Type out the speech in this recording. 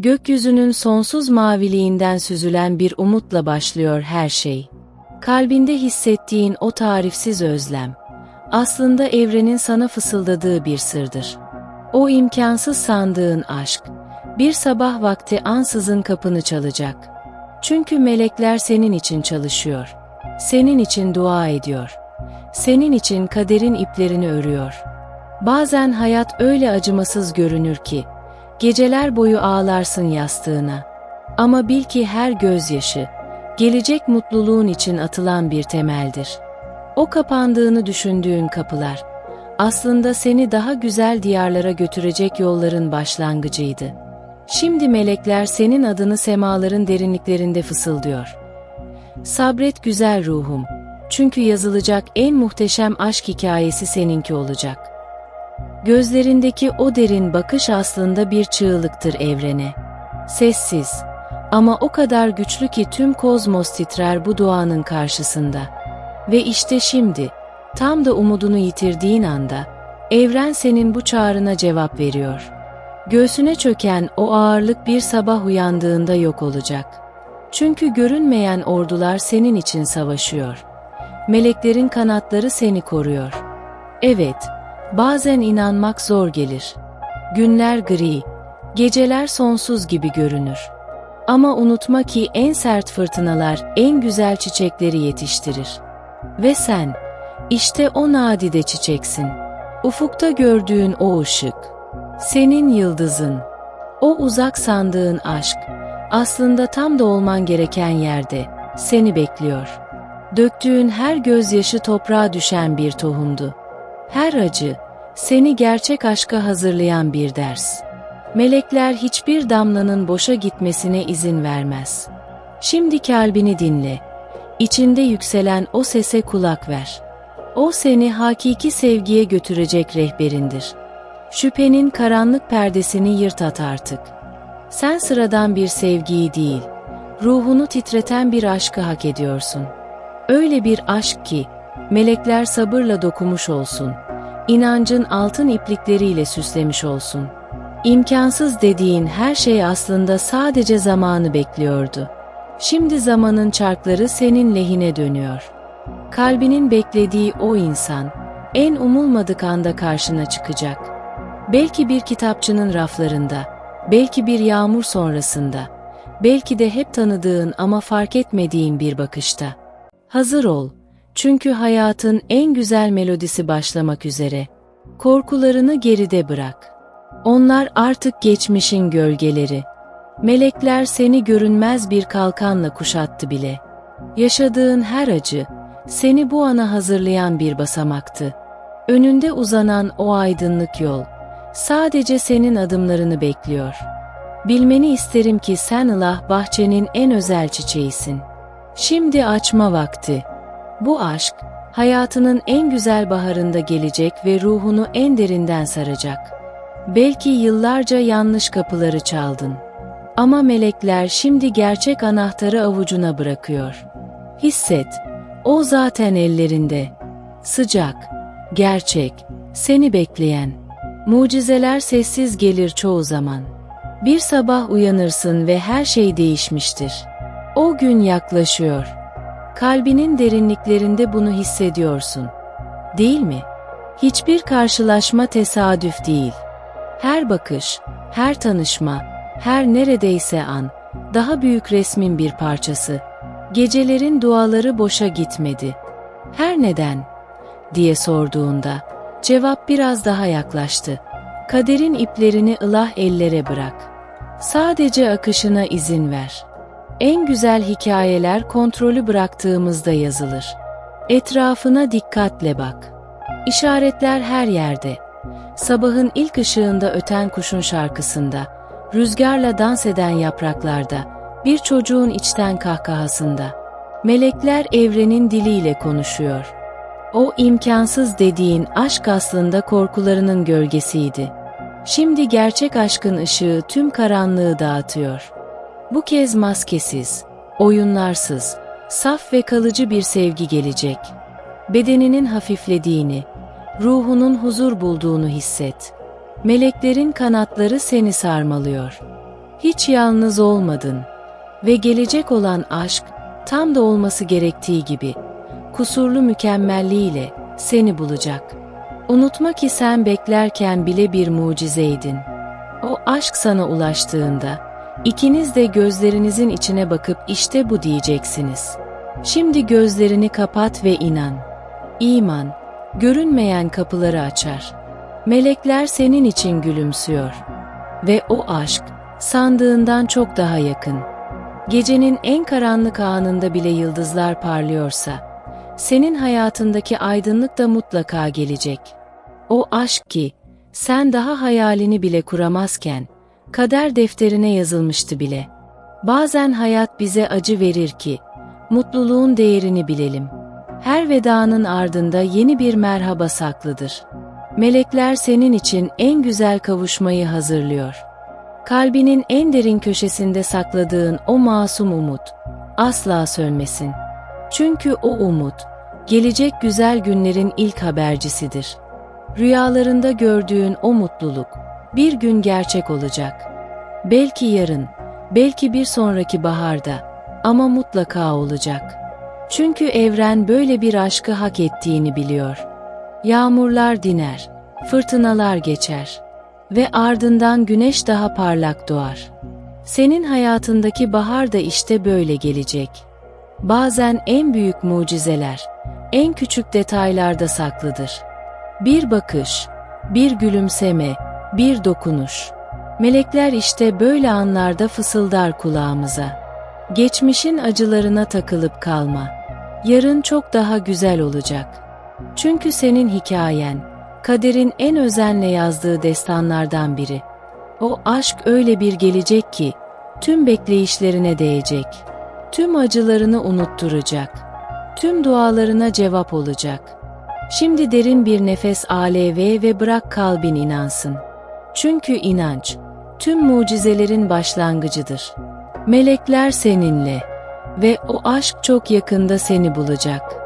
Gökyüzünün sonsuz maviliğinden süzülen bir umutla başlıyor her şey. Kalbinde hissettiğin o tarifsiz özlem, aslında evrenin sana fısıldadığı bir sırdır. O imkansız sandığın aşk, bir sabah vakti ansızın kapını çalacak. Çünkü melekler senin için çalışıyor. Senin için dua ediyor. Senin için kaderin iplerini örüyor. Bazen hayat öyle acımasız görünür ki, geceler boyu ağlarsın yastığına. Ama bil ki her gözyaşı, gelecek mutluluğun için atılan bir temeldir. O kapandığını düşündüğün kapılar, aslında seni daha güzel diyarlara götürecek yolların başlangıcıydı. Şimdi melekler senin adını semaların derinliklerinde fısıldıyor. Sabret güzel ruhum, çünkü yazılacak en muhteşem aşk hikayesi seninki olacak. Gözlerindeki o derin bakış aslında bir çığlıktır evrene. Sessiz ama o kadar güçlü ki tüm kozmos titrer bu duanın karşısında. Ve işte şimdi, tam da umudunu yitirdiğin anda, evren senin bu çağrına cevap veriyor. Göğsüne çöken o ağırlık bir sabah uyandığında yok olacak. Çünkü görünmeyen ordular senin için savaşıyor. Meleklerin kanatları seni koruyor. Evet, bazen inanmak zor gelir. Günler gri, geceler sonsuz gibi görünür. Ama unutma ki en sert fırtınalar en güzel çiçekleri yetiştirir. Ve sen, işte o nadide çiçeksin. Ufukta gördüğün o ışık. Senin yıldızın. O uzak sandığın aşk. Aslında tam da olman gereken yerde. Seni bekliyor. Döktüğün her gözyaşı toprağa düşen bir tohumdu. Her acı, seni gerçek aşka hazırlayan bir ders. Melekler hiçbir damlanın boşa gitmesine izin vermez. Şimdi kalbini dinle. İçinde yükselen o sese kulak ver. O seni hakiki sevgiye götürecek rehberindir. Şüphenin karanlık perdesini yırt at artık. Sen sıradan bir sevgiyi değil, ruhunu titreten bir aşkı hak ediyorsun. Öyle bir aşk ki, melekler sabırla dokumuş olsun, inancın altın iplikleriyle süslemiş olsun. İmkansız dediğin her şey aslında sadece zamanı bekliyordu. Şimdi zamanın çarkları senin lehine dönüyor. Kalbinin beklediği o insan, en umulmadık anda karşına çıkacak. Belki bir kitapçının raflarında, belki bir yağmur sonrasında, belki de hep tanıdığın ama fark etmediğin bir bakışta. Hazır ol, çünkü hayatın en güzel melodisi başlamak üzere. Korkularını geride bırak. Onlar artık geçmişin gölgeleri. Melekler seni görünmez bir kalkanla kuşattı bile. Yaşadığın her acı, seni bu ana hazırlayan bir basamaktı. Önünde uzanan o aydınlık yol, sadece senin adımlarını bekliyor. Bilmeni isterim ki sen Allah bahçenin en özel çiçeğisin. Şimdi açma vakti. Bu aşk, hayatının en güzel baharında gelecek ve ruhunu en derinden saracak. Belki yıllarca yanlış kapıları çaldın. Ama melekler şimdi gerçek anahtarı avucuna bırakıyor. Hisset, o zaten ellerinde. Sıcak, gerçek, seni bekleyen. Mucizeler sessiz gelir çoğu zaman. Bir sabah uyanırsın ve her şey değişmiştir. O gün yaklaşıyor. Kalbinin derinliklerinde bunu hissediyorsun. Değil mi? Hiçbir karşılaşma tesadüf değil. Her bakış, her tanışma, her neredeyse an, daha büyük resmin bir parçası. Gecelerin duaları boşa gitmedi. Her neden? diye sorduğunda, cevap biraz daha yaklaştı. Kaderin iplerini ılah ellere bırak. Sadece akışına izin ver. En güzel hikayeler kontrolü bıraktığımızda yazılır. Etrafına dikkatle bak. İşaretler her yerde. Sabahın ilk ışığında öten kuşun şarkısında, rüzgarla dans eden yapraklarda, bir çocuğun içten kahkahasında. Melekler evrenin diliyle konuşuyor. O imkansız dediğin aşk aslında korkularının gölgesiydi. Şimdi gerçek aşkın ışığı tüm karanlığı dağıtıyor. Bu kez maskesiz, oyunlarsız, saf ve kalıcı bir sevgi gelecek. Bedeninin hafiflediğini, ruhunun huzur bulduğunu hisset. Meleklerin kanatları seni sarmalıyor. Hiç yalnız olmadın. Ve gelecek olan aşk, tam da olması gerektiği gibi, kusurlu mükemmelliğiyle seni bulacak. Unutma ki sen beklerken bile bir mucizeydin. O aşk sana ulaştığında, ikiniz de gözlerinizin içine bakıp işte bu diyeceksiniz. Şimdi gözlerini kapat ve inan. İman, görünmeyen kapıları açar. Melekler senin için gülümsüyor. Ve o aşk, sandığından çok daha yakın. Gecenin en karanlık anında bile yıldızlar parlıyorsa, senin hayatındaki aydınlık da mutlaka gelecek. O aşk ki, sen daha hayalini bile kuramazken, kader defterine yazılmıştı bile. Bazen hayat bize acı verir ki, mutluluğun değerini bilelim. Her vedanın ardında yeni bir merhaba saklıdır. Melekler senin için en güzel kavuşmayı hazırlıyor. Kalbinin en derin köşesinde sakladığın o masum umut, asla sönmesin. Çünkü o umut, gelecek güzel günlerin ilk habercisidir. Rüyalarında gördüğün o mutluluk, bir gün gerçek olacak. Belki yarın, belki bir sonraki baharda ama mutlaka olacak. Çünkü evren böyle bir aşkı hak ettiğini biliyor. Yağmurlar diner, fırtınalar geçer ve ardından güneş daha parlak doğar. Senin hayatındaki bahar da işte böyle gelecek. Bazen en büyük mucizeler, en küçük detaylarda saklıdır. Bir bakış, bir gülümseme, bir dokunuş. Melekler işte böyle anlarda fısıldar kulağımıza. Geçmişin acılarına takılıp kalma. Yarın çok daha güzel olacak. Çünkü senin hikayen, kaderin en özenle yazdığı destanlardan biri. O aşk öyle bir gelecek ki, tüm bekleyişlerine değecek. Tüm acılarını unutturacak. Tüm dualarına cevap olacak. Şimdi derin bir nefes aleve ve bırak kalbin inansın. Çünkü inanç, tüm mucizelerin başlangıcıdır. Melekler seninle ve o aşk çok yakında seni bulacak.